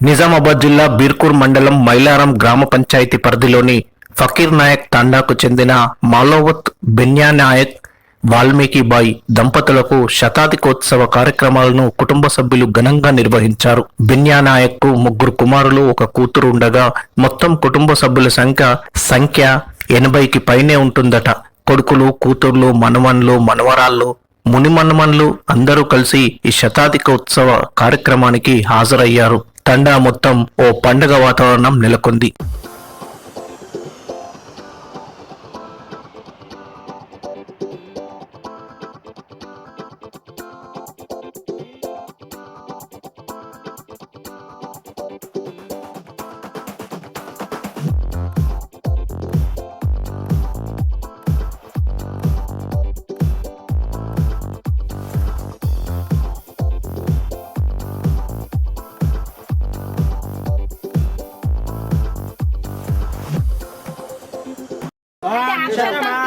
నిజామాబాద్ జిల్లా బీర్కూర్ మండలం మైలారం గ్రామ పంచాయతీ పరిధిలోని ఫకీర్ నాయక్ తండాకు చెందిన మాలోవత్ బెన్యా నాయక్ వాల్మీకి బాయ్ దంపతులకు శతాధికోత్సవ కార్యక్రమాలను కుటుంబ సభ్యులు ఘనంగా నిర్వహించారు. బెన్యా నాయక్కు ముగ్గురు కుమారులు ఒక కూతురు ఉండగా మొత్తం కుటుంబ సభ్యుల సంఖ్య సంఖ్య ఎనభైకి పైనే ఉంటుందట. కొడుకులు కూతుర్లు మనవన్లు మనవరాళ్ళు మునిమన్మన్లు అందరూ కలిసి ఈ శతాధిక ఉత్సవ కార్యక్రమానికి హాజరయ్యారు. తండా మొత్తం ఓ పండగ వాతావరణం నెలకొంది.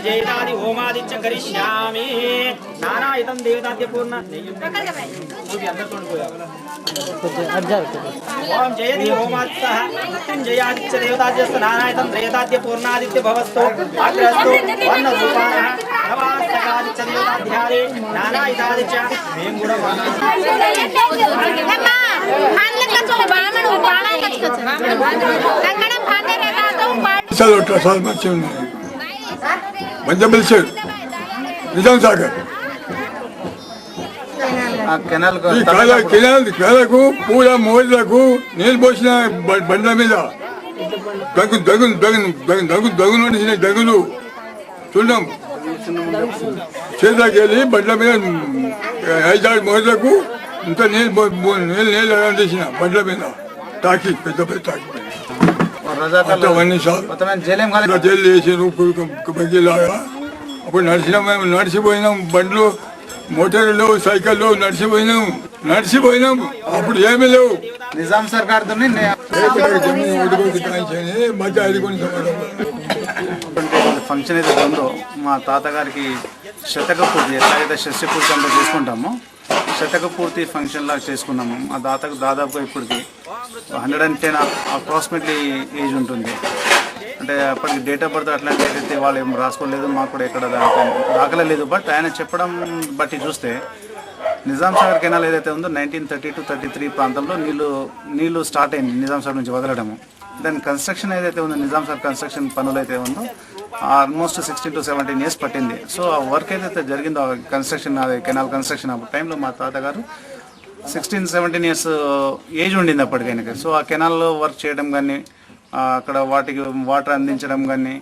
జయదాది హోమాదిత్య కరిష్యామి నానాయుధం దేవతాద్య పూర్ణ ఓం జయది హోమాత్స మృత్యుంజయాదిత్య దేవతాద్యస్త నానాయుధం దేవతాద్య పూర్ణాదిత్య భవస్తు అగ్రస్తు వర్ణ రూపాన నవాస్తకాదిత్య దేవతాధ్యారే నానాయుధాదిత్య మేము కూడా చదువు మంచిగా మంచిగా పిలిచాడు. నిజాం సాగర్. కెనాల్ ఈ కాల కెనాల్ కేలకు పూల మోజులకు నీళ్ళు పోసిన బండ్ల మీద. దగ్గు దగ్గు దగ్గు దగ్గు దగ్గు నడిచిన దగ్గులు. చూడం చేతకి వెళ్ళి బండ్ల మీద ఐదారు మోజులకు ఇంత నీళ్ళు నీళ్ళు నీళ్ళు తీసిన బండ్ల మీద. తాకి పెద్ద పెద్ద తాకి అంత అవన్నీ సార్ మొత్తం జైలేం చేసి బగ్గిలాగా అప్పుడు నడిచిన మేము నడిచిపోయినాం. బండ్లు మోటార్లు సైకిళ్ళు నడిచిపోయినాం. నడిచిపోయినాం. అప్పుడు ఏమీ లేవు. నిజాం సర్కార్ ఫంక్షన్ ఏదైతే ఉందో మా తాతగారికి శతక పూర్తి ఎట్లాగైతే షష్టి పూర్తి అంతా చేసుకుంటామో శతక పూర్తి ఫంక్షన్ లాగా చేసుకున్నాము. మా దాతకు దాదాపుగా ఇప్పటికి hundred and ten approximately age ఉంటుంది. అంటే అప్పటికి డేట్ ఆఫ్ బర్త్ అట్లాంటి ఏదైతే వాళ్ళు ఏం రాసుకోలేదు మాకు కూడా ఎక్కడ దాకా దాఖలే లేదు బట్ ఆయన చెప్పడం బట్టి చూస్తే నిజాం సాగర్ కెనాల్ ఏదైతే ఉందో nineteen thirty to thirty three ప్రాంతంలో నీళ్ళు నీళ్ళు స్టార్ట్ అయింది నిజాం సాగర్ నుంచి వదలడము. దాని కన్స్ట్రక్షన్ ఏదైతే ఉందో నిజాం సాగర్ కన్స్ట్రక్షన్ పనులు అయితే ఉందో almost sixteen to seventeen years పట్టింది. సో ఆ వర్క్ ఏదైతే జరిగిందో కన్స్ట్రక్షన్ అది కెనాల్ కన్స్ట్రక్షన్ ఆ టైంలో మా తాతగారు సిక్స్టీన్ సెవెంటీన్ ఇయర్స్ ఏజ్ ఉండింది అప్పటికైనా సో ఆ కెనాల్లో వర్క్ చేయడం కానీ అక్కడ వాటికి వాటర్ అందించడం కానీ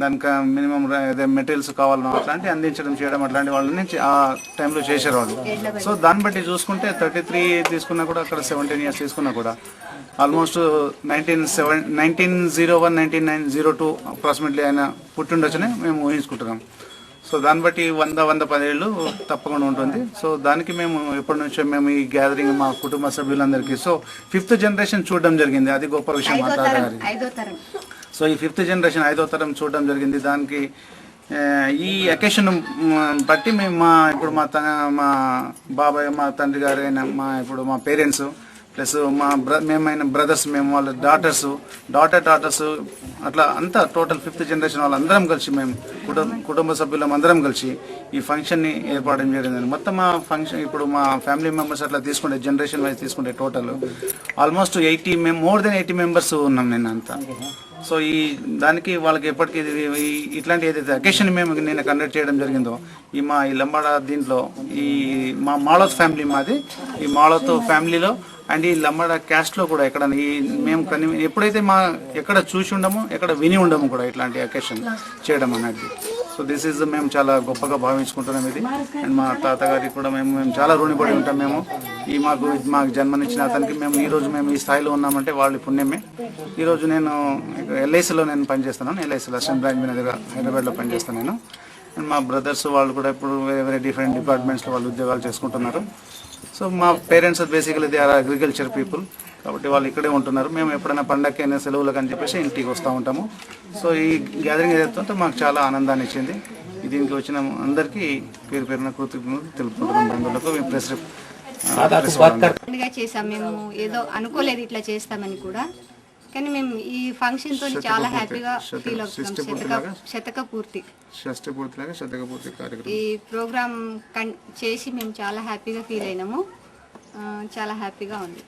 దానికి మినిమం అదే మెటీరియల్స్ కావాలన్నా అట్లాంటి అందించడం చేయడం అట్లాంటి వాళ్ళని ఆ టైంలో చేశారు వాళ్ళు. సో దాన్ని బట్టి చూసుకుంటే థర్టీ త్రీ తీసుకున్నా కూడా అక్కడ సెవెంటీన్ ఇయర్స్ తీసుకున్నా కూడా almost nineteen seven nineteen zero one nineteen nine zero two approximately ఆయన పుట్టిండొచ్చని మేము ఊహించుకుంటున్నాం. సో దాన్ని బట్టి వంద వంద పదేళ్ళు తప్పకుండా ఉంటుంది. సో దానికి మేము ఎప్పటి నుంచో మేము ఈ గ్యాదరింగ్ మా కుటుంబ సభ్యులందరికీ సో ఫిఫ్త్ జనరేషన్ చూడడం జరిగింది. అది గొప్ప విషయం మా తాతగారి ఐదో తరం. సో ఈ ఫిఫ్త్ జనరేషన్ ఐదో తరం చూడడం జరిగింది. దానికి ఈ అకేషన్ బట్టి మేము మా ఇప్పుడు మా తన మా బాబాయ్ మా తండ్రి గారు అయిన మా ఇప్పుడు మా పేరెంట్స్ ప్లస్ మా బ్ర మేమైన బ్రదర్స్ మేము వాళ్ళ డాటర్స్ డాటర్ డాటర్స్ అట్లా అంతా టోటల్ ఫిఫ్త్ జనరేషన్ వాళ్ళందరం కలిసి మేము కుటుంబ కుటుంబ సభ్యులం అందరం కలిసి ఈ ఫంక్షన్ని ఏర్పాటు జరిగింది. మొత్తం మా ఫంక్షన్ ఇప్పుడు మా ఫ్యామిలీ మెంబర్స్ అట్లా తీసుకుంటే జనరేషన్ వైజ్ తీసుకుంటే టోటల్ ఆల్మోస్ట్ ఎయిటీ మేము మోర్ దెన్ ఎయిటీ మెంబర్స్ ఉన్నాం నేను అంతా సో ఈ దానికి వాళ్ళకి ఎప్పటికీ ఈ ఇట్లాంటి ఏదైతే అకేషన్ మేము నేను కండక్ట్ చేయడం జరిగిందో ఈ మా ఈ లంబాడ దీంట్లో ఈ మా మాలోత్ ఫ్యామిలీ మాది. ఈ మాళోత్ ఫ్యామిలీలో అండ్ ఈ లంబాడ క్యాస్ట్లో కూడా ఎక్కడ ఈ మేము కని ఎప్పుడైతే మా ఎక్కడ చూసి ఉండమో ఎక్కడ విని ఉండము కూడా ఇట్లాంటి అకేషన్ చేయడం అనేది. సో దిస్ ఈజ్ మేము చాలా గొప్పగా భావించుకుంటున్నాం ఇది. అండ్ మా తాతగారికి కూడా మేము మేము చాలా రుణపడి ఉంటాం మేము. ఈ మాకు మాకు జన్మనిచ్చిన అతనికి మేము ఈరోజు మేము ఈ స్థాయిలో ఉన్నామంటే వాళ్ళ పుణ్యమే. ఈరోజు నేను ఎల్ఐసిలో నేను పనిచేస్తున్నాను. ఎల్ఐసిలో అసిస్టెంట్ బ్రాంచ్ మేనేజర్గా హైదరాబాద్లో పనిచేస్తాను నేను. అండ్ మా బ్రదర్స్ వాళ్ళు కూడా ఇప్పుడు వేరే వేరే డిఫరెంట్ డిపార్ట్మెంట్స్లో వాళ్ళు ఉద్యోగాలు చేసుకుంటున్నారు. సో మా parents basically they are agriculture people కాబట్టి వాళ్ళు ఇక్కడే ఉంటున్నారు. మేము ఎప్పుడైనా పండగకైనా సెలవులకు అని చెప్పేసి ఇంటికి వస్తూ ఉంటాము. సో ఈ గ్యాదరింగ్ ఏదైతే మాకు చాలా ఆనందాన్ని ఇచ్చింది. దీనికి వచ్చిన అందరికీ పేరు పేరున కృతజ్ఞతలు తెలుపుకుంటున్నాం. బంధువులకు మేము ప్రెస్. పండుగ చేసాం మేము ఏదో అనుకోలేదు ఇట్లా చేస్తామని కూడా. కానీ మేము ఈ ఫంక్షన్తో చాలా హ్యాపీగా ఫీల్ అవుతున్నాం. శతక పూర్తి. షష్ఠి పూర్తిలాగా శతక పూర్తి కార్యక్రమం. ఈ ప్రోగ్రామ్ చేసి మేము చాలా హ్యాపీగా ఫీల్ అయినాము. చాలా హ్యాపీగా ఉంది.